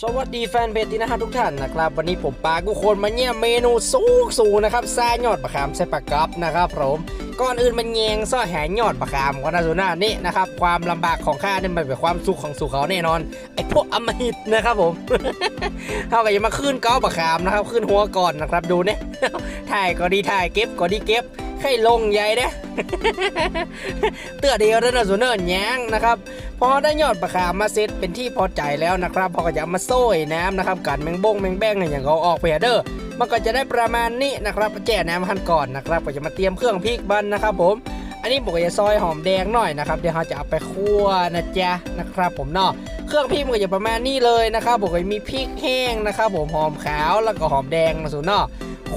สวัสดีแฟนเพจที่นะฮะทุกท่านนะครับวันนี้ผมปากุคนมาเนี่ยเมนูสูงสูงนะครับแซ่ยอดบะขามใส่ปลากรับนะครับผมก่อนอื่นมันแยงซ่อแหยอดบะขามก็น่าสุน่านี่นะครับความลำบากของข้าเนี่ยมันเป็นความสุขของสุขเขาแน่นอนไอ้พวกอมหิตนะครับผมเท่ากับจะมาขึ้นก้าบะขามนะครับขึ้นหัวก่อนนะครับดูเนี่ยถ่ายก็ดีถ่ายเก็บก็ดีเก็บ ให้ลงใหญ่เด้เตื้อเดียวแล้วนะสุนเนินแยงนะครับพอได้ยอดปลาขามมาเซตเป็นที่พอใจแล้วนะครับพอก็จะมาโซ่ยน้ำนะครับกันแมงบงแมงแบงอย่างเขาออกไปเด้อมันก็จะได้ประมาณนี้นะครับแจ่น้ำหั่นก่อนนะครับก็จะมาเตรียมเครื่องพริกบันนะครับ ผม อันนี้ผมก็จะซอยหอมแดงหน่อยนะครับเดี๋ยวเราจะเอาไปคั่วนะจ๊ะนะครับ ผมเนาะเครื่องพริกมันก็จะประมาณนี้เลยนะครับผมก็มีพริกแห้งนะครับ ผมหอมขาวแล้วก็หอมแดงนะสุนเนาะ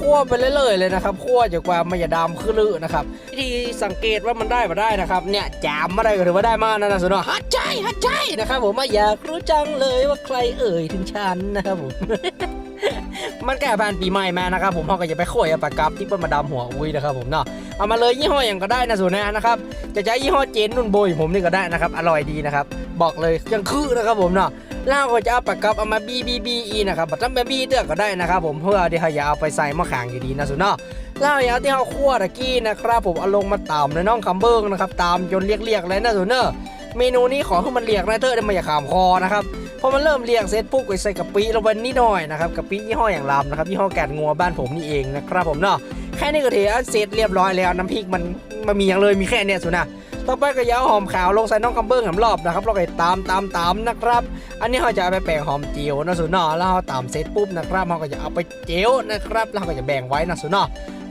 คั่วไปเรื่อยๆเลยนะครับคั่วจนกว่ามันจะดำขึ้นลือนะครับวิธีสังเกตว่ามันได้มาได้นะครับ เนี่ยจามมาได้ก็ถือว่าได้มากนะนะสุนทรฮัดใจฮัดใจนะครับ ผมไม่อยากรู้จังเลยว่าใครเอ่ยถึงฉันนะครับผมมันแก่ผ่านปีใหม่มานะครับผมเขาก็จะไปข่อยอาปากกับที่เปิ้ลมาดำหัวอุ้ยนะครับผมเนาะเอามาเลยยี่ห้ออย่างก็ได้นะสุนะนะครับจะใช้ยี่ห้อเจนนุ่นโบยผมนี่ก็ได้นะครับอร่อยดีนะครับบอกเลยยังคือนะครับผมเนาะ แล้วก็จะเอาปากกับเอามาบีบีบีอีนะครับบัตรแบบบีเตือกก็ได้นะครับผมเพื่อที่เขาจะเอาไปใส่มะขางอยู่ดีนะสุดเนาะแล้วอย่างที่เขาคั่วตะกี้นะครับผมเอาลงมาตำในน้องคำเบิ้งนะครับตามจนเรียกๆเลยนะสุดเนาะเมนูนี้ขอให้มันเรียกนะเธอได้มาอย่าขามคอนะครับพอมันเริ่มเรียกเสร็จปุ๊บก็ใส่กะปิลงไปนิดหน่อยนะครับกะปิยี่ห้ออย่างลำนะครับยี่ห้อแกนงัวบ้านผมนี่เองนะครับผมเนาะแค่นี้ก็ถือเสร็จเรียบร้อยแล้วน้ำพริกมันมันมีอย่างเลยมีแค่เนี้ยสุดนะ ต่อไปก็ยาเอาหอมขาวลงใส่น้องคำเบิ้งหำรอบนะครับแล้วก็ตามตามตามนะครับ อันนี้เราจะเอาไปแบ่งหอมเจียวนะสุนเนอแล้วเราตามเสร็จปุ๊บนะครับเราก็จะเอาไปเจียวนะครับแล้วเราก็จะแบ่งไว้นะสุนเนอ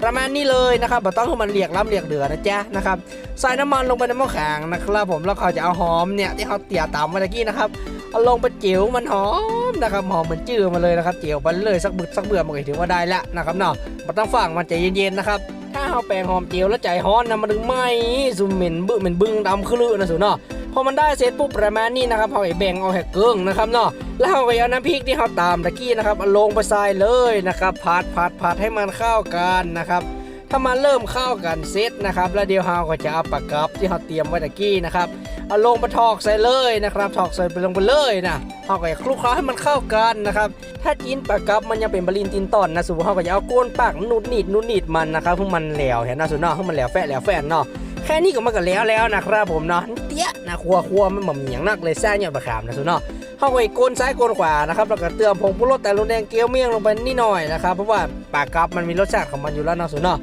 ประมาณนี้เลยนะครับบ่ต้องให้มันเรียกล้ำเรียกเดือนะจ๊ะนะครับใส่น้ำมันลงไปในหม้อแข็งนะครับผมแล้วเขาจะเอาหอมเนี่ยที่เขาเตี่ยตามเมื่อกี้นะครับเอาลงไปเจียวมันหอมนะครับหอมเหมือนจืดมาเลยนะครับเจียวไปเลยสักบึกสักเบื่อมันก็ถือว่าได้ละนะครับเนาะบ่ต้องฟังมันใจเย็นๆนะครับ เอาแปลงหอมเจียวแล้วใจฮ้อนนะมันถึงไหมซุ่มเหม็นบึเหม็นบึ้งดำคือลือนะสุเนาะพอมันได้เสร็จปุ๊บประมาณนี้นะครับเอาไอ้แบ่งเอาแหกเกิ้งนะครับเนาะแล้วเอาไปเอาน้ำพริกที่เราตามตะกี้นะครับเอาลงไปใส่เลยนะครับผัดผัดผัดให้มันเข้ากันนะครับถ้ามันเริ่มเข้ากันเซตนะครับ แล้วเดี๋ยวเราก็จะเอาปลากับที่เราเตรียมไว้ตะกี้นะครับ เอาลงไปทอกใส่เลยนะครับทอกใส่ไปลงไปเลยนะเราก็จะคลุกเคล้าให้มันเข้ากันนะครับถ้าจีนปลากับมันยังเป็นบรินตินตอนนะสุเขาก็จะเอาก้นปากนูดนีดนูดนีดมันนะครับเพื่อมันแหลวเห็นนะสุเนาะให้มันแหลวแฟะแหลวแฟนเนาะแค่นี้ก็มันก็แล้วแล้วนะครับผมเนาะเตี้ยนะครัวครัวมันหม่อมเหมียงนักเลยแซ่ยอดปลาขามนะสุเนาะเข้าไปก้นซ้ายกนขวานะครับแล้วก็เติมผงปรุงรสแต่ลงแดงเกี๊ยวเมี่ยงลงไปนิดหน่อยนะครับเพราะว่าปลากับมันมีรสชาติของมันอยู่แล้วนะสุเนาะ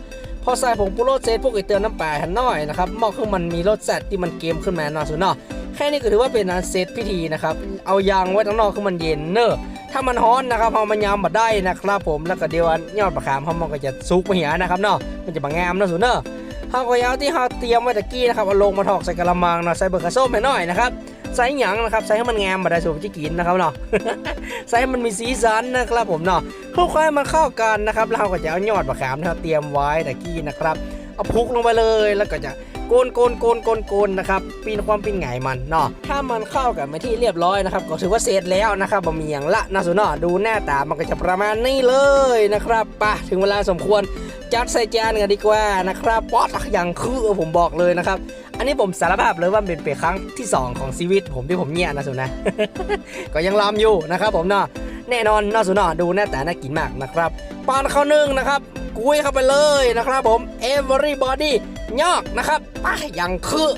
พอใส่ผงปรุงรสเสร็จพวกไอเติมน้ำปลาหันหน่อยนะครับหม้อเครื่องมันมีรสแซ่บที่มันเกมขึ้นมาเนาะสุดเนาะแค่นี้ก็ถือว่าเป็นอันเสร็จพิธีนะครับเอายางไว้ข้างนอกคือมันเย็นเนอะถ้ามันร้อนนะครับพอมันยำมาได้นะครับผมแล้วก็เดี๋ยวยอดประคามเขามันก็จะซุกไปเหียนะครับเนาะมันจะบางงามนะสุดเนาะเขาก็ยาวที่เขาเตรียมไว้ตะกี้นะครับเอาลงมาถอกใส่กระมังเนาะใส่เบอร์กระส้มไปหน่อยนะครับ ใส่หยังนะครับใส่ให้มันงามมาได้สูบจิกินนะครับเนาะใส่ให้มันมีสีสันนะครับผมเนาะคลุกให้มันเข้ากันนะครับแล้วเราก็จะเอายอดมะขามที่เราเตรียมไว้ตะกี้นะครับเอาพุกลงไปเลยแล้วก็จะโกนโกนโกนโกนโกนนะครับปีนความป็นไงมันเนาะถ้ามันเข้ากันไปที่เรียบร้อยนะครับ ก็ถือว่าเสร็จแล้วนะครับบะหมี่อย่างละนะสุนเนาะดูหน้าตามันก็จะประมาณนี้เลยนะครับปะถึงเวลาสมควร จัดใส่จานกันดีกว่านะครับป๊อตอย่างคือผมบอกเลยนะครับ อันนี้ผมสารภาพเลยว่าเป็นเป็นครั้งที่สองของชีวิต ผมที่ผมเนี่ยนะสุนะ ก็ยังลำอยู่นะครับผมเนาะแน่นอนนอกสุนอดูหน้าตาน่ากินมากนะครับปานข้าวนึ่งนะครับกุ้ยเข้าไปเลยนะครับผม everybody ยอกนะครับไปอย่างคือ